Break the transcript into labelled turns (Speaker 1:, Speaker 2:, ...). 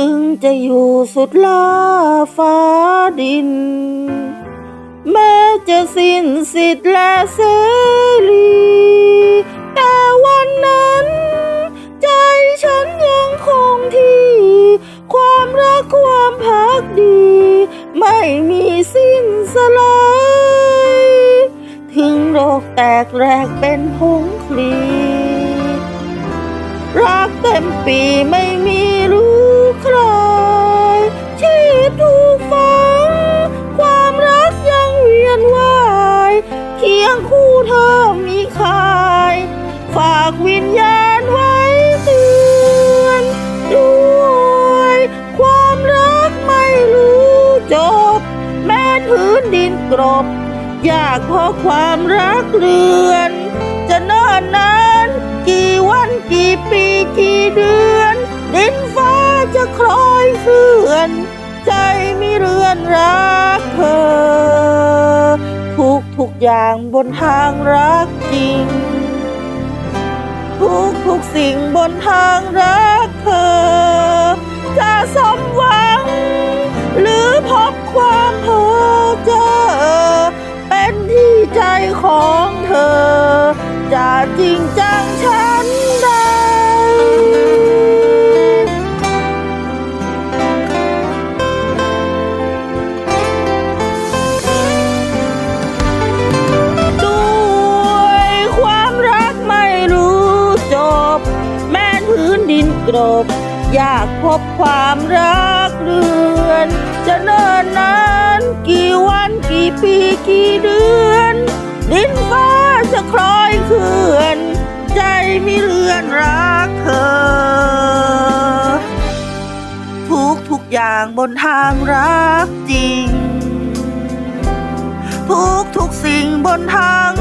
Speaker 1: ถึงจะอยู่สุดลาฟ้าดิน แม้จะสิ้นสิทธิ์และเสรี แต่วันนั้น ใจฉันยังคงที่ ความรักความพักดี ไม่มีสิ้นสลายถึงโรคแตกแรกเป็นผงคลีรักเต็มปีไม่ กรบยากเพราะความรักเรือน จะนิ่นนานกี่วันกี่ปีกี่เดือน ดินฟ้าจะคล้อยเคลื่อน ใจมีเรือนรักเธอ ทุกทุกอย่างบนทางรักจริง ทุกทุกสิ่งบนทางรักเธอจะสมหวัง ใจของเธอ จะจริงจังฉันใดด้วยความรักไม่รู้จบ แม้พื้นดินกรบ อยากพบความรักเรือนจะเนิ่นนาน ไมีเรือนรักเธอ ทุกทุกอย่างบนทางรักจริง ทุกทุกสิ่งบนทาง